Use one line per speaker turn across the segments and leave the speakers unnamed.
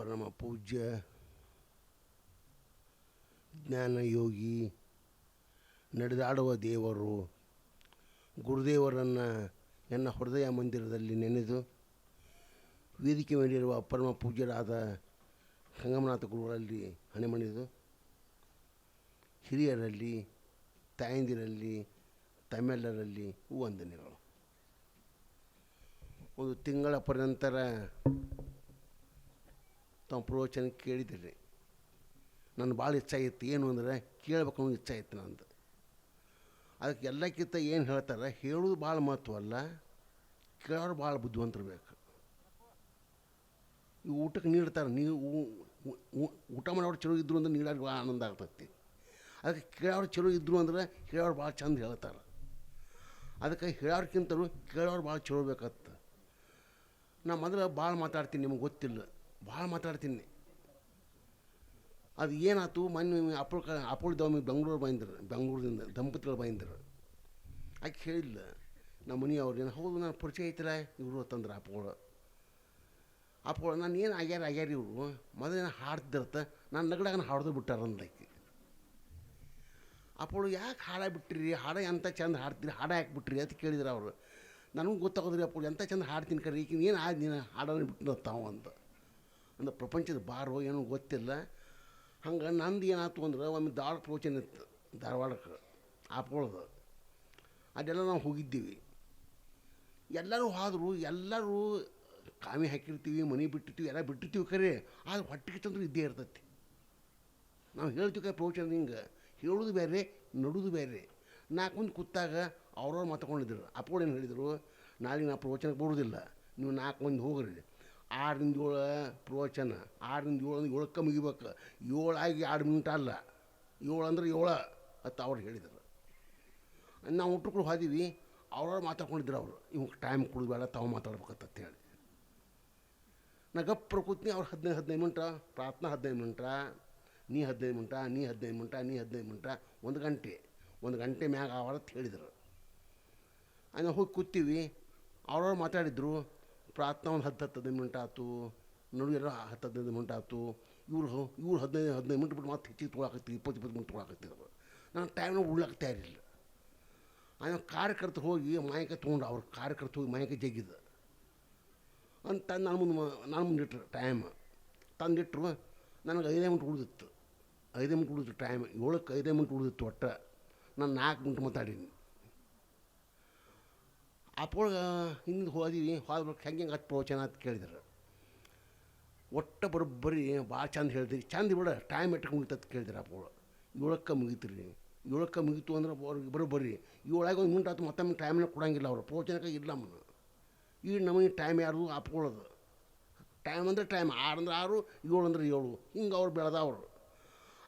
ಪರಮ ಪೂಜ್ಯ ಜ್ಞಾನಯೋಗಿ, ನಡೆದಾಡುವ ದೇವರು, ಗುರುದೇವರನ್ನು ನನ್ನ ಹೃದಯ ಮಂದಿರದಲ್ಲಿ ನೆನೆದು ವೇದಿಕೆ ಮೇಲಿರುವ ಪರಮ ಪೂಜ್ಯರಾದ ಸಂಗಮನಾಥ ಗುರುಗಳಲ್ಲಿ ಹಣೆಮಣಿದು, ಹಿರಿಯರಲ್ಲಿ, ತಾಯಂದಿರಲ್ಲಿ, ತಮ್ಮೆಲ್ಲರಲ್ಲಿ ವಂದನೆಗಳು. ಒಂದು ತಿಂಗಳ ಪರ್ಯಂತರ ತಾವು ಪ್ರವಚನ ಕೇಳಿದ್ದೀರಿ ನನ್ನ ಭಾಳ ಇತ್ತು ಏನು ಅಂದರೆ ಕೇಳಬೇಕು ಅನ್ನೋ ಇಚ್ಛೆ ಇತ್ತು ನಂದು. ಅದಕ್ಕೆ ಎಲ್ಲಕ್ಕಿಂತ ಏನು ಹೇಳ್ತಾರೆ ಹೇಳೋದು ಭಾಳ ಮಹತ್ವ ಅಲ್ಲ, ಕೇಳೋರು ಭಾಳ ಬುದ್ಧಿವಂತರು ಈ ಊಟಕ್ಕೆ ನೀಡ್ತಾರೆ, ನೀವು ಊಟ ಮಾಡೋರು ಚಲೋ ಇದ್ದರು ಅಂದ್ರೆ ನೀಡೋರು ಭಾಳ ಆನಂದ ಆಗ್ತೈತಿ. ಅದಕ್ಕೆ ಕೇಳೋರು ಚಲೋ ಇದ್ದರು ಅಂದ್ರೆ ಹೇಳೋರು ಭಾಳ ಚಂದ ಹೇಳ್ತಾರೆ. ಅದಕ್ಕೆ ಹೇಳೋರ್ಕಿಂತಲೂ ಕೇಳೋರು ಭಾಳ ಚಲೋ ಬೇಕತ್ತ ನಾ ಮೊದಲು ಭಾಳ ಮಾತಾಡ್ತೀನಿ, ನಿಮಗೆ ಗೊತ್ತಿಲ್ಲ. ಭಾಳ ಮಾತಾಡ್ತೀನಿ. ಅದು ಏನಾಯ್ತು, ಮೊನ್ನೆ ಅಪ್ಪಳ ಅಪ್ಪಳ ದೊಮ್ಮೆ ಬೆಂಗಳೂರು ಬಂದರು ಬೆಂಗ್ಳೂರಿಂದ ದಂಪತಿಗಳು ಬಂದರು ಆಕೆ ಹೇಳಿಲ್ಲ ನಮ್ಮ ಮನೆಯವ್ರು ಏನು, ಹೌದು ನಾನು ಪರಿಚಯ ಐತಿಲ್ಲ, ಇವರು ತಂದ್ರೆ ಅಪ್ಪಗಳು ಅಪ್ಪಗಳು ನಾನು ಏನು ಆಗ್ಯಾರ ಆಗ್ಯಾರ ಇವರು. ಮೊದಲೇನು ಹಾಡ್ತಿರ್ತ ನಾನು ನಗಡಾಗ ಹಾಡ್ದು ಬಿಟ್ಟಾರ ಆಕೆ. ಅಪ್ಪಳು, ಯಾಕೆ ಹಾಡ ಬಿಟ್ಟಿರಿ? ಹಾಡ ಎಂಥ ಚಂದ ಹಾಡ್ತೀರಿ? ಹಾಡ ಯಾಕೆ ಬಿಟ್ರಿ ಅಂತ ಕೇಳಿದ್ರು ಅವರು. ನನಗೂ ಗೊತ್ತಾಗೋದ್ರಿ ಅಪ್ಪಳು ಎಂಥ ಚಂದ ಹಾಡ್ತೀನಿ ಕರೆ ಈಗ ಏನು ಆದ ನೀನು ಹಾಡೋದು ಬಿಟ್ಟು ತಾವು ಅಂತ. ಅಂದ್ರೆ ಪ್ರಪಂಚದ ಬಾರೋ ಏನೋ ಗೊತ್ತಿಲ್ಲ. ಹಂಗೆ ನಂದು ಏನಾಯ್ತು ಅಂದ್ರೆ ಒಮ್ಮೆ ದಾಳ ಪ್ರವಚನ ಇತ್ತು ಧಾರವಾಡಕ್ಕೆ ಆಪ್ಗಳದು ಅದೆಲ್ಲ ನಾವು ಹೋಗಿದ್ದೀವಿ. ಎಲ್ಲರೂ ಹೋದ್ರು ಎಲ್ಲರೂ ಕಾಮಿ ಹಾಕಿರ್ತೀವಿ, ಮನೆ ಬಿಟ್ಟಿರ್ತೀವಿ, ಎಲ್ಲ ಬಿಟ್ಟಿರ್ತೀವಿ ಖರೆ. ಆದ್ರೆ ಹೊಟ್ಟೆಗೆ ಚಂದ್ರ ಇದ್ದೇ ಇರ್ತೈತಿ. ನಾವು ಹೇಳ್ತೀವಿ ಪ್ರವಚನ ಹಿಂಗೆ. ಹೇಳೋದು ಬೇರೆ, ನಡೋದು ಬೇರೆ. ನಾಲ್ಕು ಮಂದಿ ಕೂತಾಗ ಅವ್ರವ್ರು ಮಾತಾಡ್ಕೊಂಡಿದ್ರು. ಅಪ್ಪಗಳು ಏನು ಹೇಳಿದರು, ನಾಳೆ ನಾ ಪ್ರವಚನಕ್ಕೆ ಬರೋದಿಲ್ಲ. ನೀವು ನಾಲ್ಕು ಮಂದಿ ಹೋಗ್ರಿ. ಆರರಿಂದ ಏಳು ಪ್ರವಚನ ಆರರಿಂದ ಏಳು ಅಂದ್ರೆ ಏಳಕ್ಕೆ ಮುಗಿಬೇಕು. ಏಳಾಗಿ ಎರಡು ಮಿನಿಟ್ ಅಲ್ಲ. ಏಳು ಅಂದ್ರೆ ಏಳು ಅಂತ ಅವ್ರು ಹೇಳಿದರು. ನಾವು ಹುಟ್ಟುಕೊಂಡು ಹೋದೀವಿ, ಅವ್ರವ್ರು ಮಾತಾಡ್ಕೊಂಡಿದ್ರು ಅವರು. ಇವಾಗ ಟೈಮ್ ಕೊಡಬೇಡ ತಾವು ಮಾತಾಡ್ಬೇಕಂತ ಹೇಳಿ. ನಾ ಗಪ್ಪ ಕೂತ್ನಿ ಅವ್ರು ಹದಿನೈದು ಹದಿನೈದು ಮಿನಿಟ, ಪ್ರಾರ್ಥನಾ ಹದಿನೈದು ಮಿನಿಟ, ನೀ ಹದಿನೈದು ಮಿನಿಟ, ನೀ ಹದಿನೈದು ಮಿನಿಟ, ನೀ ಹದಿನೈದು ಮಿನಿಟ, ಒಂದು ಗಂಟೆ ಒಂದು ಗಂಟೆ ಮ್ಯಾಗ ಆವಾರ ಅಂತ ಹೇಳಿದರು. ನಾವು ಹೋಗಿ ಕೂತೀವಿ, ಅವ್ರವ್ರು ಮಾತಾಡಿದ್ರು ಪ್ರಾರ್ಥನಾ ಒಂದು ಹತ್ತು ಹತ್ತು ಹದಿನೈದು ಮಿನಿಟ್ ಆಯ್ತು ನಡುವೆಲ್ಲ ಹತ್ತು ಹದಿನೈದು ಮಿನಿಟ್ ಆಯ್ತು, ಇವ್ರು ಇವ್ರು ಹದಿನೈದು ಹದಿನೈದು ಮಿನಿಟ್ ಬಿಟ್ಟು ಮತ್ತೆ ಹೆಚ್ಚಿಗೆ ತೊಗೊಳಕತ್ತಿ ಇಪ್ಪತ್ತು ಇಪ್ಪತ್ತು ಮಿನಿಟ್ ತೊಗೊಳಕತ್ತಿದ್ರು ನಾನು ಟೈಮ್ನ ಉಳ್ಳಕ್ಕೆ ತಯಾರಿಲ್ಲ. ಆಮೇಲೆ ಕಾರ್ಯಕರ್ತರು ಹೋಗಿ ಮಾಯಕ ತೊಗೊಂಡು, ಅವ್ರ ಕಾರ್ಯಕರ್ತ ಹೋಗಿ ಮಾಯಕ ಜಗ್ಗಿದ ಅಂತ ನಾನು ಮುಂದೆ ನಾನು ಮುಂದೆ ಇಟ್ರು ಟೈಮ್ ತಂದಿಟ್ರು ನನಗೆ ಐದೇ ಮಿನಿಟ್ ಉಳಿದಿತ್ತು. ಐದೇ ಮಿನಿಟ್ ಉಳಿದಿತ್ತು ಟೈಮ್ ಏಳಕ್ಕೆ ಐದೇ ಮಿನಿಟ್ ಉಳಿದಿತ್ತು ಒಟ್ಟು. ನಾನು ನಾಲ್ಕು ಮಿನಿಟ್ ಮಾತಾಡೀನಿ. ಅಪ್ಪೊಳಗೆ ಹಿಂದೆ ಹೋದೀವಿ ಹೋದ ಹೆಂಗೆ ಹೆಂಗೆ ಹತ್ತು ಪ್ರವಚನ ಅಂತ ಕೇಳಿದ್ರು. ಒಟ್ಟು ಬರೋಬ್ಬರಿ ಭಾಳ ಚಂದ ಹೇಳಿದ್ರಿ ಚಂದ ಬಿಡ ಟೈಮ್ ಎಟ್ಟಕ್ಕೆ ಅಂತ ಕೇಳಿದ್ರು ಅಪ್ಪಗಳು ಏಳಕ್ಕೆ ಮುಗಿತ್ರಿ, ಏಳಕ್ಕೆ ಮುಗಿತು ಅಂದ್ರೆ ಅವ್ರಿಗೆ ಬರೋಬ್ಬರಿ. ಏಳಾಗ ಒಂದು ಮಿನಿಟ್ ಆಯ್ತು ಮತ್ತೊಮ್ಮೆ ಟೈಮ್ನ ಕೊಡೋಂಗಿಲ್ಲ ಅವರು ಪ್ರವಚನಕ್ಕೆ ಇಲ್ಲ ನಮ್ಮನ್ನು ಈ ನಮಗೆ ಟೈಮ್ ಯಾರು ಅಪ್ಕೊಳ್ಳೋದು ಟೈಮ್ ಅಂದರೆ ಟೈಮ್ ಆರು ಅಂದ್ರೆ ಆರು, ಏಳು ಅಂದ್ರೆ ಏಳು. ಹಿಂಗೆ ಅವ್ರು ಬೆಳೆದವರು.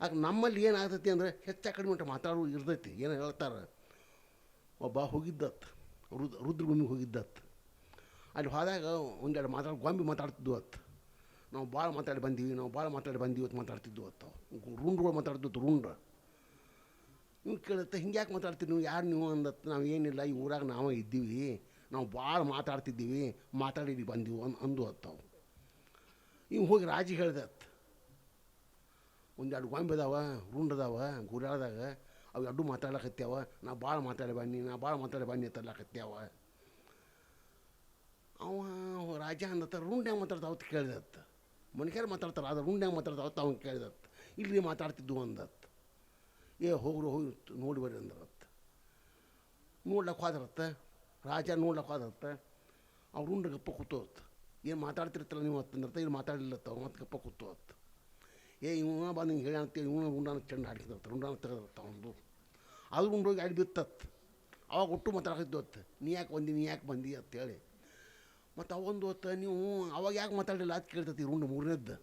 ಆಗ ನಮ್ಮಲ್ಲಿ ಏನಾಗ್ತೈತಿ ಅಂದರೆ ಹೆಚ್ಚು ಕಡಿಮೆ ಮಾತಾಡೋ ಇರ್ತೈತಿ, ಏನು ಹೇಳ್ತಾರೆ? ಒಬ್ಬ ಹೋಗಿದ್ದತ್. ರುದ್ ರುದ್ರಭೂಮಿಗೆ ಹೋಗಿದ್ದತ್. ಅಲ್ಲಿ ಹೋದಾಗ ಒಂದೆರಡು ಮಾತಾಡಿ ಗೊಂಬೆ ಮಾತಾಡ್ತಿದ್ವು ಅತ್ತು ನಾವು ಭಾಳ ಮಾತಾಡಿ ಬಂದೀವಿ, ನಾವು ಭಾಳ ಮಾತಾಡಿ ಬಂದೀವಿ ಅಂತ ಮಾತಾಡ್ತಿದ್ವು ಅತ್ತು ರುಂಡ್ಗಳು ಮಾತಾಡ್ತಿತ್ತು ರುಂಡ ನೀವು ಕೇಳುತ್ತೆ, ಹಿಂಗೆ ಯಾಕೆ ಮಾತಾಡ್ತೀರಿ ನೀವು? ಯಾರು ನೀವು ಅಂದತ್ತು ನಾವು ಏನಿಲ್ಲ, ಈ ಊರಾಗ ನಾವೇ ಇದ್ದೀವಿ. ನಾವು ಭಾಳ ಮಾತಾಡ್ತಿದ್ದೀವಿ ಮಾತಾಡಿ ಬಂದೀವಿ ಅನ್ ಅಂದು ಅತ್ತವು ಇವು ಹೋಗಿ ರಾಜಿ ಹೇಳ್ದತ್ತು ಒಂದೆರಡು ಗೊಂಬೆ ಅದಾವ ರುಂಡದಾವ ಗುರಾಳದಾಗ ಅವು ಎರಡು ಮಾತಾಡಕತ್ಯಾವ ನಾ ಭಾಳ ಮಾತಾಡಿ ಬನ್ನಿ, ನಾ ಭಾಳ ಮಾತಾಡಿ ಬನ್ನಿ ಅಂತಲ್ಲಕತ್ಯಾವ ಅವ ರಾಜ ಅಂದತ್ತ ರುಂಡ್ ಹೆಂಗೆ ಮಾತಾಡ್ತಾವ ಅಂತ ಕೇಳಿದತ್ತ. ಮನುಷ್ಯರು ಮಾತಾಡ್ತಾರೆ, ಆದ್ರೆ ರುಂಡ್ಯಾಗ ಮಾತಾಡ್ತಾವತ್ತ ಅವ್ನು ಕೇಳಿದತ್ತ. ಇಲ್ಲಿ ಮಾತಾಡ್ತಿದ್ದು ಅಂದತ್ತ. ಏ ಹೋಗ್ರು ಹೋಗಿ ನೋಡಿ ಬರ್ರಿ ಅಂದ್ರತ್ತ. ನೋಡ್ಲಕ್ಕೆ ಹೋದ್ರತ್ತ, ರಾಜ ನೋಡ್ಲಕ್ಕೆ ಹೋದ್ರತ್ತ ಅವ್ರು ರುಂಡ ಗಪ್ಪ ಕೂತೋತ್ ಏನು ಮಾತಾಡ್ತಿರ್ತಲ್ಲ ನೀವು ಅಂತಂದ್ರತ್ತ, ಇಲ್ಲಿ ಮಾತಾಡಲಿಲ್ಲತ್ತ ಅವ್ರು ಮತ್ತೆ ಗಪ್ಪ ಕೂತೋತ್ ಏ, ಇವನ ಬಂದು ಹೇಳ ಅಂತೇಳಿ ಇವನ ಉಂಡಾನ ಚೆಂಡು ಹಾಡ್ತಿದ್ರತ್ತ ಉಂಡಾನ ತೆಗೆದಿರ್ತ ಒಂದು ಅದು ಉಂಡೋಗಿ ಅಡಿ ಬಿತ್ತತ್. ಅವಾಗ ಒಟ್ಟು ಮಾತಾಡ್ತಿದ್ದೋತ್ ನೀ ಯಾಕೆ ಬಂದಿ, ನೀ ಯಾಕೆ ಬಂದಿ ಅಂತೇಳಿ. ಮತ್ತು ಅವೊಂದು ಹೊತ್ತು ನೀವು ಅವಾಗ ಯಾಕೆ ಮಾತಾಡಲಿಲ್ಲ ಅಂತ ಕೇಳ್ತತಿ ರುಂಡು ಮೂರನೇದ್ದು.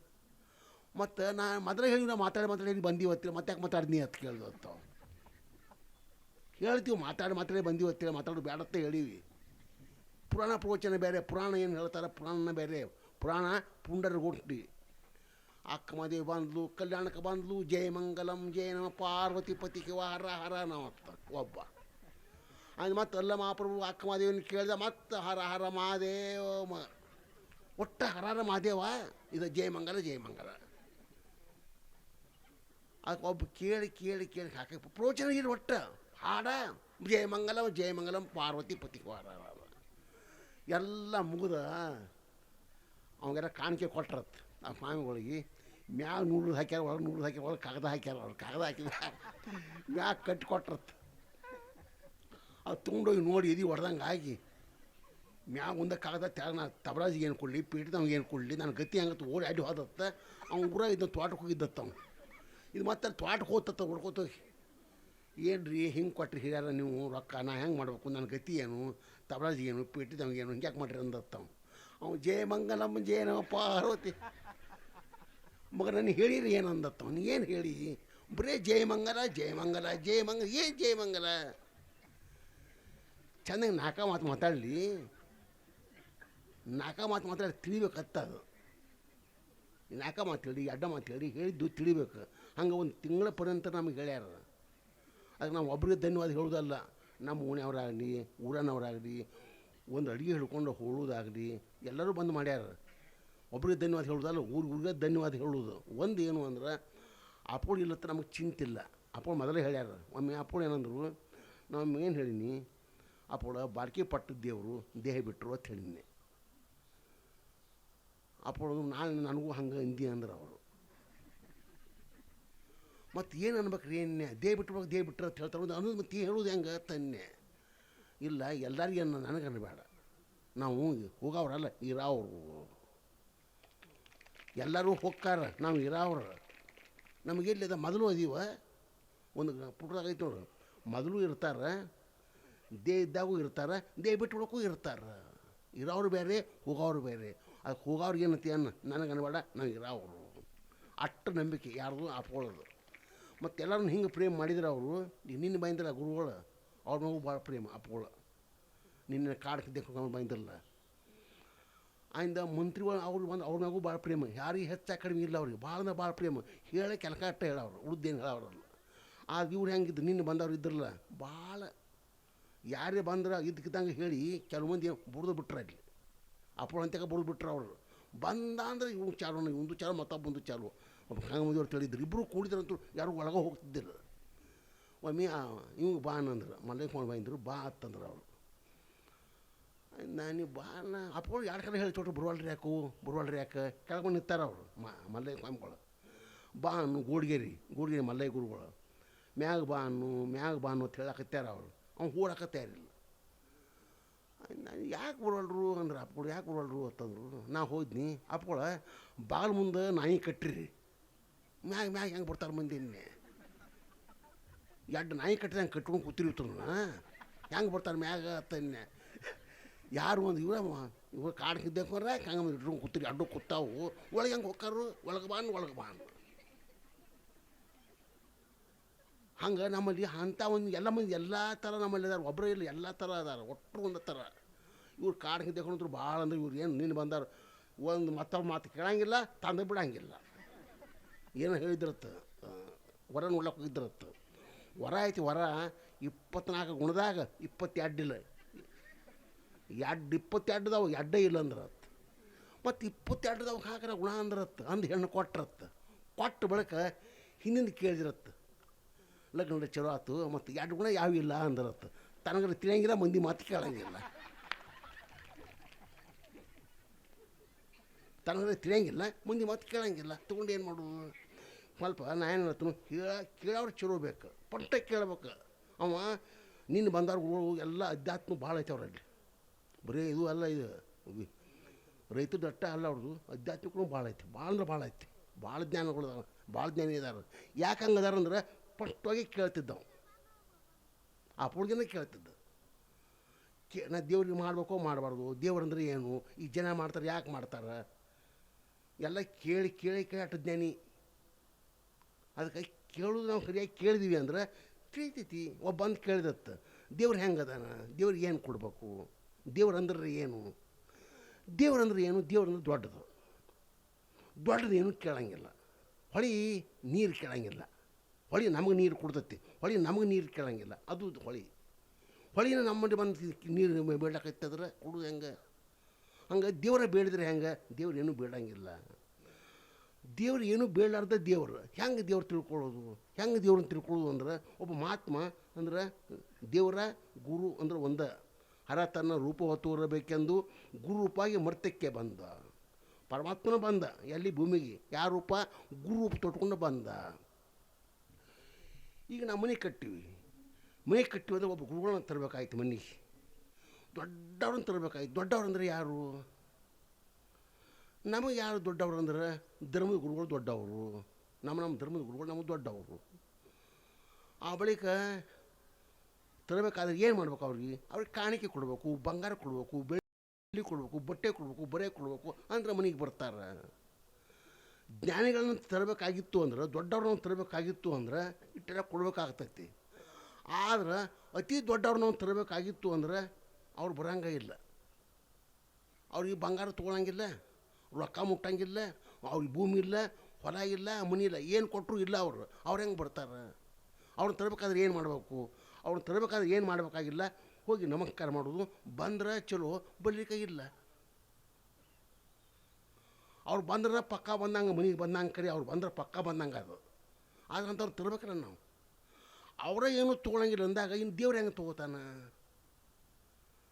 ಮತ್ತು ನಾ ಮೊದಲೇ ಹೇಳಿ ನಾ ಮಾತಾಡಿ ಮಾತಾಡಿ ಬಂದೀವತ್ತಿಲ್ಲ ಮತ್ತೆ ಯಾಕೆ ಮಾತಾಡಿನಿ ಅಂತ ಕೇಳ್ದತ್ತ ಹೇಳ್ತೀವಿ, ಮಾತಾಡಿ ಮಾತಾಡಿ ಬಂದೀವತ್ತಿಲ್ಲ ಮಾತಾಡೋದು ಬೇಡತ್ತ ಹೇಳೀವಿ. ಪುರಾಣ ಪ್ರವಚನ ಬೇರೆ, ಪುರಾಣ ಏನು ಹೇಳ್ತಾರೆ ಪುರಾಣ ಬೇರೆ. ಪುರಾಣ ಪುಂಡರಗುಂಟಿ ಅಕ್ಕಮದೇವಿ ಬಂದ್ಲು, ಕಲ್ಯಾಣಕ್ಕೆ ಬಂದ್ಲು, ಜಯ ಮಂಗಲಂ, ಜಯ ನಮ ಪಾರ್ವತಿ ಪತಿಗೆ ಹರ ಹರ ನಮಕ್ತ ಒಬ್ಬ. ಅದು ಮತ್ತೆ ಅಲ್ಲ ಮಹಾಪ್ರಭು ಅಕ್ಕಮದೇವಿನ ಕೇಳಿದ, ಮತ್ತೆ ಹರ ಹರ ಮಹಾದೇವ ಒಟ್ಟ ಹರ ಮಹಾದೇವ? ಇದು ಜಯಮಂಗಲ ಜಯಮಂಗಲ ಅದಕ್ಕೆ ಒಬ್ಬ ಕೇಳಿ ಕೇಳಿ ಕೇಳಿ ಹಾಕಿ ಪ್ರೋಚನ ಇಲ್ಲ ಒಟ್ಟ, ಹಾಡ ಜಯಮಂಗಲಂ ಜಯಮಂಗಲಂ ಪಾರ್ವತಿ ಪತಿ ಎಲ್ಲ ಮುಗಿದ, ಅವಾಗೆಲ್ಲ ಕಾಣಿಕೆ ಕೊಟ್ರತ್ ಆ ಸ್ವಾಮಿಗಳಿಗೆ. ಮ್ಯಾಗ ನೂರು ಹಾಕ್ಯಾರ, ಒಳಗೆ ನೂರು ಹಾಕ್ಯಾರ, ಒಳಗೆ ಕಾಗದ ಹಾಕ್ಯಾರ, ಅವ್ರು ಕಾಗದ ಹಾಕಿದ ಮ್ಯಾಗ ಕಟ್ಟಿ ಕೊಟ್ರತ್. ಅದು ತೊಗೊಂಡೋಗಿ ನೋಡಿ ಎದಿ ಹೊಡೆದಂಗೆ ಆಗಿ ಮ್ಯಾಗ ಒಂದ ಕಾಗದ ತೆಳ ನಾ ತಬರಾಜಿಗೆ ಏನು ಕೊಡಲಿ ಪೀಠದವ್ಗೆ ಏನು ಕೊಡಲಿ ನನ್ನ ಗತಿ ಹಂಗತ್ತು ಓಡಿ ಅಡ್ಡಿ ಹೋದತ್ತ, ಅವ್ನು ಊರ ಇದ್ದ ತೋಟಕ್ಕೆ ಹೋಗಿದ್ದತ್ತ ಅವ್ನು. ಇದು ಮತ್ತೆ ತೋಟಕ್ಕೆ ಹೋತತ್ತ ಹೊಡ್ಕೋತೋಗಿ ಏನು ರೀ ಹಿಂಗೆ ಕೊಟ್ರಿ ಹಿರಿಯರ ನೀವು, ರೊಕ್ಕ ನಾ ಹೆಂಗೆ ಮಾಡಬೇಕು ನನ್ನ ಗತಿ ಏನು, ತಬರಾಜಿಗೆ ಏನು ಪೀಠದವ್ಗೆ ಏನು ಹಿಂಗೆ ಯಾಕೆ ಮಾಡ್ರಿ ಅಂದತ್ತ ಅವ್ನು. ಜಯ ಮಂಗಲಮ್ಮ ಜಯನ ಪಾರ್ವತಿ. ಮಗ ನನಗೆ ಹೇಳಿರಿ ಏನು ಅಂದತ್ತ ಅವ್ನು? ಏನು ಹೇಳಿ? ಬರೇ ಜಯಮಂಗಲ ಜಯಮಂಗಲ ಜಯಮಂಗಲ ಏನು ಜಯಮಂಗಲ ಚೆನ್ನಾಗಿ ನಾಕ ಮಾತು ಮಾತಾಡಲಿ. ನಾಕ ಮಾತು ಮಾತಾಡಿ ತಿಳಿಬೇಕತ್ತ ಅದು. ನಾಕ ಮಾತು ಹೇಳಿ, ಅಡ್ಡ ಮಾತು ಹೇಳಿ, ಹೇಳಿದ್ದು ತಿಳಿಬೇಕು. ಹಂಗೆ ಒಂದು ತಿಂಗಳ ಪರ್ಯಂತ ನಮಗೆ ಹೇಳ್ಯಾರ. ಅದಕ್ಕೆ ನಾವು ಒಬ್ರಿಗೆ ಧನ್ಯವಾದ ಹೇಳೋದಲ್ಲ, ನಮ್ಮ ಓಣಿಯವರಾಗಲಿ, ಊರನವರಾಗಲಿ, ಒಂದು ಅಡುಗೆ ಹಿಡ್ಕೊಂಡು ಹೋಳೋದಾಗಲಿ, ಎಲ್ಲರೂ ಬಂದು ಮಾಡ್ಯಾರ. ಒಬ್ರಿಗೆ ಧನ್ಯವಾದ ಹೇಳೋದಲ್ಲ ಊರು ಊರಿಗೆ ಧನ್ಯವಾದ ಹೇಳೋದು ಒಂದು ಏನು ಅಂದ್ರೆ, ಅಪ್ಪೋಳು ಇಲ್ಲತ್ತ ನಮಗೆ ಚಿಂತಿಲ್ಲ. ಅಪ್ಪೋಳು ಮೊದಲೇ ಹೇಳ್ಯಾರ, ಒಮ್ಮೆ ಅಪ್ಪೋಳು ಏನಂದ್ರು, ನಾವು ಏನು ಹೇಳೀನಿ, ಅಪ್ಪೋಳ ಬಾರ್ಕಿ ಪಟ್ಟದ ದೇವರು ದೇಹ ಬಿಟ್ಟರು ಅಂತ ಹೇಳಿನಿ. ಅಪ್ಪೋಳು, ನಾನು ನನಗೂ ಹಂಗೆ ಹಿಂದಿ ಅಂದ್ರೆ ಅವರು. ಮತ್ತು ಏನು ಅನ್ಬೇಕ್ರಿ ಎಣ್ಣೆ ದೇಹ ಬಿಟ್ಟು ದೇಹ ಬಿಟ್ಟರು ಅಂತ ಹೇಳ್ತಾರೆ ಅನ್ನೋದು ಮತ್ತೆ ಹೇಳೋದು ಹೆಂಗೆ ತನ್ನೆ ಇಲ್ಲ, ಎಲ್ಲರಿಗೂ ನನಗೆ ಬೇಡ. ನಾವು ಹೋಗವ್ರಲ್ಲ ಇರಾವ್ರು ಎಲ್ಲರೂ ಹೋಗ್ಕಾರ ನಾವು ಇರಾವ್ರ. ನಮಗೆಲ್ಲಿದೆ ಮೊದಲು ಅದೀವ. ಒಂದು ಐತೆ ನೋಡ್ರಿ ಮೊದಲು ಇರ್ತಾರೆ ದೇ ಇದ್ದಾಗೂ ಇರ್ತಾರೆ ದೇ ಬಿಟ್ಬಿಡೋಕ್ಕೂ ಇರ್ತಾರೆ. ಇರೋರು ಬೇರೆ ಹೋಗೋರು ಬೇರೆ. ಅದಕ್ಕೆ ಹೋಗೋರ್ಗೆ ಅನ್ನ? ನನಗೆ ಅನ್ಬೇಡ, ನಾವು ಇರೋರು ಅಷ್ಟು ನಂಬಿಕೆ, ಯಾರ್ದು ಅಪ್ಕೊಳ್ಳೋದು. ಮತ್ತು ಎಲ್ಲರೂ ಹಿಂಗೆ ಪ್ರೇಮ್ ಮಾಡಿದ್ರೆ ಅವರು ನಿನ್ನ ಬಾಯಿಂದಿಲ್ಲ ಗುರುಗಳು, ಅವ್ರ ಮಗು ಭಾಳ ಪ್ರೇಮ ಅಪ್ಗಳ ನಿನ್ನ ಕಾಡು ದೇಕೊಂಡು ಬೈಂದಿರಲ್ಲ ಆಯಿಂದ ಮಂತ್ರಿಗಳು ಅವ್ರು ಬಂದು ಅವ್ರ ಮ್ಯಾಗೂ ಭಾಳ ಪ್ರೇಮ. ಯಾರಿಗೆ ಹೆಚ್ಚು ಕಡಿಮೆ ಇಲ್ಲ ಅವ್ರಿಗೆ. ಭಾಳ ಅಂದ್ರೆ ಭಾಳ ಪ್ರೇಮ. ಹೇಳಿ ಕೆಲಕಟ್ಟ ಹೇಳವ್ರು ಉಳ್ದೇನು ಹೇಳವ್ರಲ್ಲ ಆದ್ರೆ ಇವ್ರು ಹೆಂಗಿದ್ರು? ನಿನ್ನೆ ಬಂದವ್ರು ಇದ್ರಲ್ಲ. ಭಾಳ ಯಾರೇ ಬಂದ್ರೆ ಇದ್ದಕ್ಕಿದ್ದಂಗೆ ಹೇಳಿ ಕೆಲವು ಮಂದಿ ಬುಡ್ದು ಬಿಟ್ರೆ ಅಲ್ಲಿ. ಅಪ್ಪಳು ಅಂತ ಬುಡ್ದು ಬಿಟ್ರು ಅವರು. ಬಂದ ಅಂದ್ರೆ ಇವ್ನು ಚಾಲು ಇವಂದು ಚಾಲು ಮತ್ತೊಬ್ಬಂದು ಚಾಲು. ಒಬ್ಬ ಹಂಗೆ ಮಂದಿಯವ್ರು ತಿಳಿದ್ರು ಇಬ್ಬರು ಕೂಡಿದ್ರಂತೂ ಯಾರು ಒಳಗೆ ಹೋಗ್ತಿದ್ದಿಲ್ಲ. ಒಮ್ಮೆ ಇವ್ ಬಾ ಅನ್ನಂದ್ರು ಮಲ್ಲೇಶ್ವರ ಬಂದರು ಬಾ ಅಂತಂದ್ರೆ ಅವರು. ನಾನು ಬಾ ಅನ್ನ ಅಪ್ಪಗಳು ಎರಡು ಕಡೆ ಹೇಳಿ ಚೋಟ್ರು ಬರುವಲ್ರಿ ಯಾಕು? ಬರುವಲ್ರಿ ಯಾಕೆ? ಕೆಳಗೊಂಡು ನಿಂತಾರ ಅವರು ಮಲ್ಲೆ ಸ್ವಾಮಿಗಳು. ಬಾ ಅನ್ನು ಗೂಡ್ಗೇರಿ ಗೂಡ್ಗೇರಿ ಮಲ್ಲಯ್ಯ ಗುರುಗಳು. ಮ್ಯಾಗ ಬಾ ಅನ್ನು, ಮ್ಯಾಗ ಬಾ ಅನ್ನು ಅಂತ ಹೇಳಕತ್ತಾರ ಅವರು. ಅವ್ನು ಹೂಡಕ ತಯಾರಿಲ್ಲ ನಾನು ಯಾಕೆ ಬರೋಲ್ರು ಅಂದ್ರೆ ಅಪ್ಪಗಳು, ಯಾಕೆ ಬರೋಲ್ರು ಅಂತಂದ್ರು. ನಾ ಹೋದ್ನಿ, ಅಪ್ಪಗಳ ಬಾಲ್ ಮುಂದೆ ನಾಯಿ ಕಟ್ಟಿರಿ. ಮ್ಯಾಗ ಮ್ಯಾಗ ಹೆಂಗೆ ಬರ್ತಾರೆ ಮಂದಿ ಎರಡು ನಾಯಿ ಕಟ್ಟಿದ ಹಂಗೆ ಕಟ್ಕೊಂಡು ಕೂತಿರ್ತಾರ ಹೆಂಗೆ ಬರ್ತಾರೆ ಮ್ಯಾಗ ಅಂತನ್ನೆ ಯಾರು ಒಂದು ಇವ್ರ ಇವ್ರು ಕಾಡು ಕಿದ್ದೇಕೊಂಡ್ರೆ ಹಂಗೆ ಇಟ್ರು ಕೂತ್ರಿ, ಅಡ್ಡು ಕೂತಾವು. ಒಳಗೆ ಹೆಂಗೆ ಹೋಗ್ಕಾರು ಒಳಗೆ ಬಾನ್ ಒಳಗೆ ಬಾನ್ ಹಂಗೆ ನಮ್ಮಲ್ಲಿ ಅಂಥ ಒಂದು ಎಲ್ಲ ಮಂದಿ ಎಲ್ಲ ಥರ ನಮ್ಮಲ್ಲಿ ಇದಾರೆ ಒಬ್ಬರೇ ಇಲ್ಲ, ಎಲ್ಲ ಥರ ಅದಾರ ಒಟ್ಟರು ಒಂದು ಥರ ಇವ್ರು ಕಾಡು ಕಿದ್ದೇಕೊಂಡ್ರು ಭಾಳ ಅಂದ್ರೆ ಇವ್ರು ಏನು ನಿನ್ನ ಬಂದಾರ? ಒಂದು ಮತ್ತೊಬ್ಬ ಮಾತು ಕೇಳಂಗಿಲ್ಲ, ತಂದು ಬಿಡಂಗಿಲ್ಲ. ಏನು ಹೇಳಿದ್ರತ್ತ? ಹೊರ ನೋಡ್ಲಕ್ಕೆ ಹೋಗಿದ್ರತ್ತು. ವರ ಐತಿ, ವರ ಇಪ್ಪತ್ನಾಲ್ಕು ಗುಣದಾಗ ಇಪ್ಪತ್ತೆರಡಿಲ್ಲ ಎರಡು ಇಪ್ಪತ್ತೆರಡ್ದವು ಎಡ್ಡೇ ಇಲ್ಲ ಅಂದ್ರತ್ ಮತ್ತು ಇಪ್ಪತ್ತೆರಡ್ದವು ಹಾಕ್ರ ಗುಣ ಅಂದ್ರತ್, ಅಂದು ಹೆಣ್ಣು ಕೊಟ್ಟರತ್ತ ಕೊಟ್ಟ ಬಳಿಕ ಹಿಂದಿನ ಕೇಳಿದ್ರತ್. ಲಗ್ನ ಚಲೋ ಆಯ್ತು ಮತ್ತು ಎರಡು ಗುಣ ಯಾವ ಇಲ್ಲ ಅಂದ್ರತ್ತು ತನಗರ ತಿಳಿಯಂಗಿಲ್ಲ, ಮಂದಿ ಮಾತು ಕೇಳಂಗಿಲ್ಲ. ತನಗರ ತಿಳಿಯಂಗಿಲ್ಲ, ಮಂದಿ ಮಾತು ಕೇಳಂಗಿಲ್ಲ. ತೊಗೊಂಡು ಏನು ಮಾಡು ಸ್ವಲ್ಪ ನಾ ಏನು ಹೇಳ್ತೀನಿ, ಕೇಳ, ಕೇಳೋರು ಚಲೋ ಬೇಕು. ಪಟ್ಟ ಕೇಳ್ಬೇಕು. ಅವ ನಿನ್ನ ಬಂದವ್ರು ಎಲ್ಲ ಅಧ್ಯಾತ್ಮ ಭಾಳ ಐತೆ ಅವ್ರಲ್ಲಿ. ಬರೀ ಇದು ಅಲ್ಲ, ಇದು ರೈತರು ದಟ್ಟ ಅಲ್ಲ ಅವ್ರದ್ದು. ಅಧ್ಯಾತ್ಮಿಕನು ಭಾಳ ಐತಿ, ಭಾಳ ಅಂದ್ರೆ ಭಾಳ ಐತಿ. ಭಾಳ ಜ್ಞಾನಗಳು ಭಾಳ ಜ್ಞಾನಿ ಇದ್ದಾರೆ ಯಾಕೆ ಹಂಗೆ ಅದಾರ ಅಂದ್ರೆ ಸ್ಪಷ್ಟವಾಗಿ ಕೇಳ್ತಿದ್ದವು. ಆ ಪುಡ್ಗಿನ ಕೇಳ್ತಿದ್ದ ಕೇ, ನಾ ದೇವ್ರಿಗೆ ಮಾಡಬೇಕೋ ಮಾಡಬಾರ್ದು ದೇವ್ರಂದ್ರೆ ಏನು, ಈ ಜನ ಮಾಡ್ತಾರೆ, ಯಾಕೆ ಮಾಡ್ತಾರೆ? ಎಲ್ಲ ಕೇಳಿ ಕೇಳಿ ಕೇಳಿ ಜ್ಞಾನಿ. ಅದಕ್ಕೆ ಕೇಳೋದು ನಾವು ಸರಿಯಾಗಿ ಕೇಳಿದೀವಿ ಅಂದ್ರೆ, ತಿಳಿತೈತಿ, ಒಬ್ಬ ಬಂದು ಕೇಳಿದತ್ತ, ದೇವ್ರು ಹೆಂಗದಾನ ದೇವ್ರಿಗೆ ಏನು ಕೊಡಬೇಕು? ದೇವ್ರು ಅಂದ್ರೆ ಏನು ದೇವ್ರಂದ್ರೆ ಏನು ದೇವ್ರಂದ್ರೆ ದೊಡ್ಡದು ದೊಡ್ಡದು ಏನು ಕೇಳಂಗಿಲ್ಲ ಹೊಳಿ ನೀರು ಕೇಳಂಗಿಲ್ಲ ಹೊಳಿ ನಮಗೆ ನೀರು ಕೊಡ್ತೈತಿ ಹೊಳಿ ನಮಗೆ ನೀರು ಕೇಳಂಗಿಲ್ಲ ಅದು ಹೊಳಿ ಹೊಳಿನ ನಮ್ಮಲ್ಲಿ ಬಂದು ನೀರು ಬೀಳಕತ್ತಂದ್ರೆ ಕೊಡೋದು ಹೆಂಗೆ ಹಂಗೆ ದೇವರ ಬೇಡಿದ್ರೆ ಹೆಂಗೆ ದೇವ್ರು ಏನೂ ಬೇಡಂಗಿಲ್ಲ ದೇವ್ರು ಏನೂ ಬೇಡಲಾರ್ದ ದೇವ್ರು ಹೆಂಗೆ ದೇವ್ರು ತಿಳ್ಕೊಳ್ಳೋದು ಹೆಂಗೆ ದೇವ್ರನ್ನ ತಿಳ್ಕೊಳ್ಳೋದು ಅಂದ್ರೆ ಒಬ್ಬ ಮಹಾತ್ಮ ಅಂದ್ರೆ ದೇವರ ಗುರು ಅಂದ್ರೆ ಒಂದ ಹರ ತನ್ನ ರೂಪ ಗುರು ರೂಪಾಗಿ ಮರ್ತಕ್ಕೆ ಬಂದ. ಪರಮಾತ್ಮನ ಬಂದ. ಎಲ್ಲಿ? ಭೂಮಿಗೆ. ಯಾವ ರೂಪ? ಗುರು ರೂಪ ತೊಟ್ಕೊಂಡು ಬಂದ. ಈಗ ನಾವು ಮನೆ ಕಟ್ಟಿವಿ. ಮನೆ ಕಟ್ಟಿವಿ ಅಂದ್ರೆ ಒಬ್ಬ ಗುರುಗಳನ್ನ ತರಬೇಕಾಯ್ತು ಮನೆಗೆ. ದೊಡ್ಡವ್ರನ್ನ ತರಬೇಕಾಯ್ತು. ದೊಡ್ಡವ್ರು ಅಂದ್ರೆ ಯಾರು? ನಮಗೆ ಯಾರು ದೊಡ್ಡವರು ಅಂದ್ರೆ? ಧರ್ಮದ ಗುರುಗಳು ದೊಡ್ಡವರು. ನಮ್ಮ ನಮ್ಮ ಧರ್ಮದ ಗುರುಗಳು ನಮಗೆ ದೊಡ್ಡವರು. ಆ ಬಳಿಕ ತರಬೇಕಾದ್ರೆ ಏನು ಮಾಡಬೇಕು ಅವ್ರಿಗೆ? ಅವ್ರಿಗೆ ಕಾಣಿಕೆ ಕೊಡಬೇಕು, ಬಂಗಾರ ಕೊಡಬೇಕು, ಬೆಳ್ಳಿ ಕೊಡಬೇಕು, ಬಟ್ಟೆ ಕೊಡಬೇಕು, ಬರೆ ಕೊಡಬೇಕು ಅಂದ್ರೆ ಮನೆಗೆ ಬರ್ತಾರೆ. ಜ್ಞಾನಿಗಳನ್ನು ತರಬೇಕಾಗಿತ್ತು ಅಂದ್ರೆ, ದೊಡ್ಡವ್ರನ್ನ ತರಬೇಕಾಗಿತ್ತು ಅಂದ್ರೆ ಇಟ್ಟೆಲ್ಲ ಕೊಡ್ಬೇಕಾಗ್ತೈತಿ. ಆದ್ರೆ ಅತಿ ದೊಡ್ಡವ್ರನ್ನ ತರಬೇಕಾಗಿತ್ತು ಅಂದ್ರೆ ಅವ್ರು ಬರಂಗ ಇಲ್ಲ. ಅವ್ರಿಗೆ ಬಂಗಾರ ತೊಗೊಳಂಗಿಲ್ಲ, ರೊಕ್ಕ ಮುಟ್ಟಂಗಿಲ್ಲ, ಅವ್ರಿಗೆ ಭೂಮಿ ಇಲ್ಲ, ಹೊಲ ಇಲ್ಲ, ಮನಿ ಇಲ್ಲ, ಏನು ಕೊಟ್ಟರು ಇಲ್ಲ ಅವರು. ಅವ್ರು ಹೆಂಗೆ ಬರ್ತಾರೆ? ಅವ್ರನ್ನ ತರಬೇಕಾದ್ರೆ ಏನು ಮಾಡಬೇಕು? ಅವ್ರನ್ನ ತರಬೇಕಾದ್ರೆ ಏನು ಮಾಡಬೇಕಾಗಿಲ್ಲ? ಹೋಗಿ ನಮಸ್ಕಾರ ಮಾಡೋದು ಬಂದ್ರೆ ಚಲೋ ಬರಲಿಕ್ಕಾಗಿಲ್ಲ ಅವ್ರು ಬಂದ್ರೆ ಪಕ್ಕ ಬಂದಂಗೆ, ಮನೆಗೆ ಬಂದಂಗೆ ಕರಿ, ಅವ್ರು ಬಂದ್ರೆ ಪಕ್ಕ ಬಂದಂಗೆ ಅದು. ಆದ್ರೆ ಅಂಥವ್ರು ನಾವು. ಅವರೇ ಏನೂ ತೊಗೊಳಂಗಿಲ್ಲ ಅಂದಾಗ ಇನ್ನು ದೇವ್ರು ಹೆಂಗೆ ತೊಗೋತಾನ?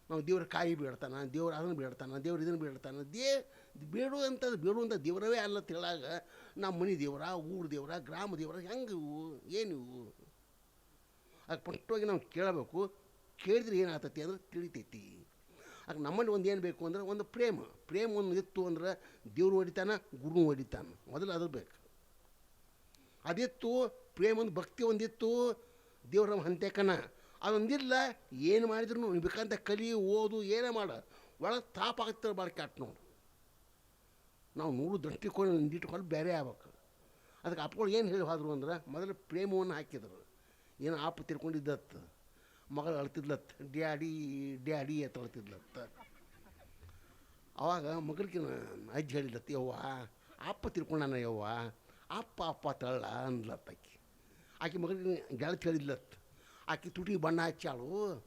ನಾವು ದೇವ್ರ ಕಾಯಿ ಬೇಡ್ತಾನೆ, ದೇವ್ರು ಅದನ್ನು ಬೇಡ್ತಾನೆ, ದೇವ್ರು ಇದನ್ನು ಬೇಡ್ತಾನೆ. ದೇ ಬೇಡುವಂಥದ್ದು ಬೇಡುವಂಥ ದೇವರವೇ ಅಲ್ಲ ತಿಳಾಗ ನಮ್ಮ ಮನೆ ದೇವರ, ಊರು ದೇವರ, ಗ್ರಾಮ ದೇವರ ಹೆಂಗೆ ಇವು? ಏನು ಪಟ್ಟೋಗಿ ಪಟ್ಟವಾಗಿ ನಾವು ಕೇಳಬೇಕು, ಕೇಳಿದ್ರೆ ಏನಾಗ್ತೈತಿ ಅಂದ್ರೆ ತಿಳಿತೈತಿ. ಆಗ ನಮ್ಮಲ್ಲಿ ಒಂದು ಏನು ಬೇಕು ಅಂದ್ರೆ ಒಂದು ಪ್ರೇಮ. ಪ್ರೇಮ ಒಂದು ಇತ್ತು ಅಂದ್ರೆ ದೇವ್ರು ಹೊಡಿತಾನ ಗುರು ಹೊಡಿತಾನ. ಮೊದಲು ಅದು ಬೇಕು. ಅದಿತ್ತು, ಪ್ರೇಮ ಒಂದು, ಭಕ್ತಿ ಒಂದಿತ್ತು ದೇವ್ರ ನಮ್ಮ ಹಂತೆಕನ ಅದೊಂದಿಲ್ಲ, ಏನು ಮಾಡಿದ್ರು ಬೇಕಂತ ಕಲಿ, ಓದು, ಏನೇ ಮಾಡ. ಒಳಗೆ ತಾಪ ಆಗ್ತಾರೆ ಭಾಳ ಕ್ಯಾಟ್ ನೋಡು. ನಾವು ನೂರು ದೃಷ್ಟಿಕೋನ ಇಟ್ಕೊಂಡು ಬೇರೆ ಆಗ್ಬೇಕು. ಅದಕ್ಕೆ ಅಪ್ಪಗಳು ಏನು ಹೇಳಿ ಹೋದ್ರು ಅಂದ್ರೆ ಮೊದಲು ಪ್ರೇಮವನ್ನು ಹಾಕಿದ್ರು. ಏನು ಆಪ ತಿರ್ಕೊಂಡಿದ್ದತ್ತ. ಮಗಳು ಅಳ್ತಿದ್ಲತ್ತ. ಡ್ಯಾಡಿ ಡ್ಯಾಡಿ ಅಂತ ಅಳ್ತಿದ್ಲತ್ತ. ಅವಾಗ ಮಗಳಿಗೆ ಅಜ್ಜಿ ಹೇಳಿದತ್ತ, ಯವ್ವ ಅಪ್ಪ ತಿರ್ಕೊಂಡಾನ ಯವ್ವ ಅಪ್ಪ ಅಪ್ಪ ತಳ್ಳ ಅಂದ್ಲತ್ತ ಆಕೆ. ಆಕೆ ಮಗಳಿಗೆ ಗೆಳತಿ ಹೇಳಿದ್ಲತ್ತ. ಆಕೆ ತುಟಿ ಬಣ್ಣ ಹಚ್ಚಾಳು.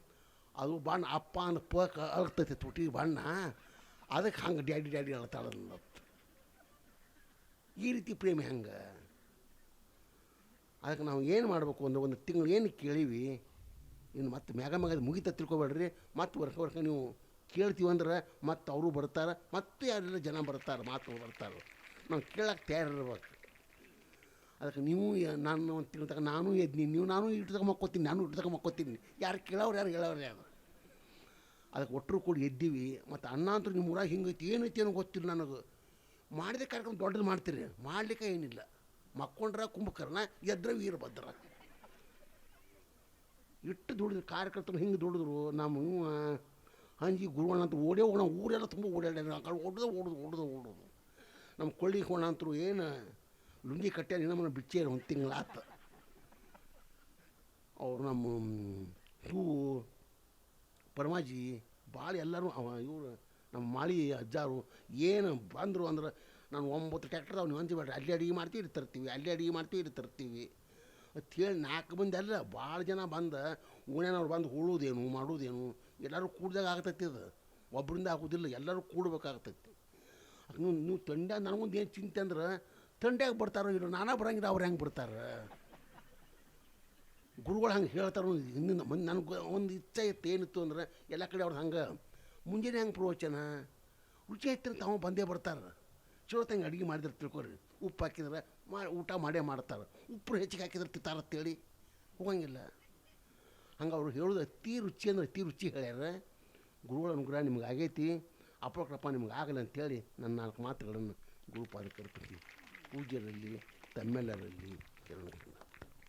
ಅದು ಬಣ್ಣ ಅಪ್ಪ ಅಂದ ಪ ಅಳ್ತೈತೆ ತುಟಿ ಬಣ್ಣ. ಅದಕ್ಕೆ ಹಂಗೆ ಡ್ಯಾಡಿ ಡ್ಯಾಡಿ ಅಳ್ತಾಳಂದತ್ತ ಈ ರೀತಿ ಪ್ರೇಮಿ ಹೆಂಗೆ. ಅದಕ್ಕೆ ನಾವು ಏನು ಮಾಡಬೇಕು ಒಂದು ಒಂದು ತಿಂಗಳು ಏನು ಕೇಳೀವಿ? ಇನ್ನು ಮತ್ತೆ ಮ್ಯಾಗ ಮ್ಯಾಗ ಮುಗಿತ ತಿಳ್ಕೊಬೇಡ್ರಿ. ಮತ್ತೆ ವರ್ಕ ವರ್ಷ ನೀವು ಕೇಳ್ತೀವಿ ಅಂದ್ರೆ ಮತ್ತೆ ಅವರು ಬರ್ತಾರೆ, ಮತ್ತೆ ಯಾರೆಲ್ಲ ಜನ ಬರ್ತಾರೆ ಮಾತು ಬರ್ತಾರೆ. ನಾವು ಕೇಳಕ್ಕೆ ತಯಾರಿರ್ಬೇಕು. ಅದಕ್ಕೆ ನೀವು ನಾನು ಒಂದು ತಿಂಗಳ ತಗ ನಾನು ಎದ್ನಿ, ನೀವು ನಾನು ಇಟ್ಟು ಮಕ್ಕೋತೀನಿ ನಾನು ಇಟ್ಟು ತಗ ಮಕ್ಕೋತೀನಿ ಯಾರು ಕೇಳೋರು ಯಾರು ಹೇಳೋರು ಯಾರು? ಅದಕ್ಕೆ ಒಟ್ಟರು ಕೂಡ ಎದ್ದೀವಿ. ಮತ್ತು ಅನ್ನ ಅಂತೂ ನಿಮ್ಮ ಊರಾಗ ಹಿಂಗೈತಿ, ಏನೈತಿ ಏನೋ ಗೊತ್ತಿಲ್ಲ ನನಗೆ. ಮಾಡಿದ ಕಾರ್ಯಕ್ರಮ ದೊಡ್ಡದು ಮಾಡ್ತೀರಿ. ಮಾಡ್ಲಿಕ್ಕೆ ಏನಿಲ್ಲ. ಮಕ್ಕೊಂಡ್ರ ಕುಂಭಕರ್ಣ, ಎದ್ರ ವೀರಭದ್ರ. ಇಟ್ಟು ದುಡಿದ್ರು ಕಾರ್ಯಕರ್ತರು ಹಿಂಗೆ ದುಡಿದ್ರು, ನಮ್ಮ ಇವ ಹಂಜಿ ಗುರುವಣ್ಣ ಅಂತ ಓಡೇ ಹೋಗೋಣ ಊರೆಲ್ಲ ತುಂಬ ಓಡಾಡ್ಯಾರ. ಆ ಕಡೆ ಓಡೋದು ಓಡೋದು ಓಡೋದು ಓಡೋದು. ನಮ್ಮ ಕೊಳ್ಳಿ ಹೋಣ ಅಂತರು ಏನು, ಲುಂಗಿ ಕಟ್ಟ್ಯಾರ ನಮ್ಮನ್ನ ಬಿಚ್ಚೇರ ಒಂದು ತಿಂಗಳಾತ. ಅವ್ರು ನಮ್ಮ ಹೂ ಪರಮಾಜಿ ಭಾಳ ಎಲ್ಲರೂ ಅವ, ಇವರು ನಮ್ಮ ಮಾಳಿ ಅಜ್ಜಾರು, ಏನು ಬಂದರು ಅಂದ್ರೆ ನಾನು ಒಂಬತ್ತು ಟ್ಯಾಕ್ಟರ್ ಅವ್ನು ಬೇಡ್ರಿ ಅಲ್ಲಿ ಅಡಿಗೆ ಮಾಡ್ತೀವಿ ಇಲ್ಲಿ ತರ್ತೀವಿ, ಅಲ್ಲಿ ಅಡಿಗೆ ಮಾಡ್ತೀವಿ ಇಲ್ಲಿ ತರ್ತೀವಿ. ಅಂತೇಳಿ ನಾಲ್ಕು ಮಂದಿ ಅಲ್ಲ ಭಾಳ ಜನ ಬಂದು, ಓಣ್ಯಾನವ್ರು ಬಂದು ಉಳುವುದೇನು ಮಾಡೋದೇನು, ಎಲ್ಲರೂ ಕೂಡ್ದಾಗ ಆಗ್ತೈತಿ ಅದು. ಒಬ್ಬರಿಂದ ಆಗೋದಿಲ್ಲ, ಎಲ್ಲರೂ ಕೂಡ್ಬೇಕಾಗ್ತೈತಿ. ನೀವು ನೀವು ತಂಡ ನನಗೊಂದು ಏನು ಚಿಂತೆ ಅಂದ್ರೆ, ತಂಡ್ಯಾಗ ಬರ್ತಾರೋ ಇಲ್ಲ, ನಾನಾ ಬರಂಗಿಲ್ಲ, ಅವ್ರು ಹೆಂಗೆ ಬರ್ತಾರೆ? ಗುರುಗಳು ಹಂಗೆ ಹೇಳ್ತಾರೋ, ಹಿಂದಿನ ಮಂದಿ ನನಗೆ ಒಂದು ಇಚ್ಛೆ ಇತ್ತು, ಏನಿತ್ತು ಅಂದ್ರೆ, ಎಲ್ಲ ಕಡೆ ಅವ್ರು ಹಂಗೆ, ಮುಂಜಾನೆ ಹೆಂಗೆ ಪ್ರವಚನ? ರುಚಿ ಐತೆ ತಾವು ಬಂದೇ ಬರ್ತಾರೆ. ಚಲೋ ತಂಗೆ ಅಡುಗೆ ಮಾಡಿದ್ರೆ ತಿಳ್ಕೊರಿ ಉಪ್ಪು ಹಾಕಿದ್ರೆ ಮಾ ಊಟ ಮಾಡೇ ಮಾಡ್ತಾರೆ. ಉಪ್ಪು ಹೆಚ್ಚಿಗೆ ಹಾಕಿದ್ರೆ ತಿಂತಾರ ಅಂತೇಳಿ ಹೋಗಂಗಿಲ್ಲ. ಹಂಗೆ ಅವ್ರು ಹೇಳೋದು, ಅತಿ ರುಚಿ ಅಂದ್ರೆ ಅತಿ ರುಚಿ ಹೇಳ್ಯಾರ. ಗುರುಗಳ ಅನುಗ್ರಹ ನಿಮ್ಗೆ ಆಗೈತಿ. ಅಪಕೃಪ ನಿಮ್ಗೆ ಆಗಲ್ಲ ಅಂತೇಳಿ ನನ್ನ ನಾಲ್ಕು ಮಾತುಗಳನ್ನು ಗುರುಪಾದ ಕರ್ತೀನಿ ಪೂಜ್ಯರಲ್ಲಿ, ತಮ್ಮೆಲ್ಲರಲ್ಲಿ ಶರಣು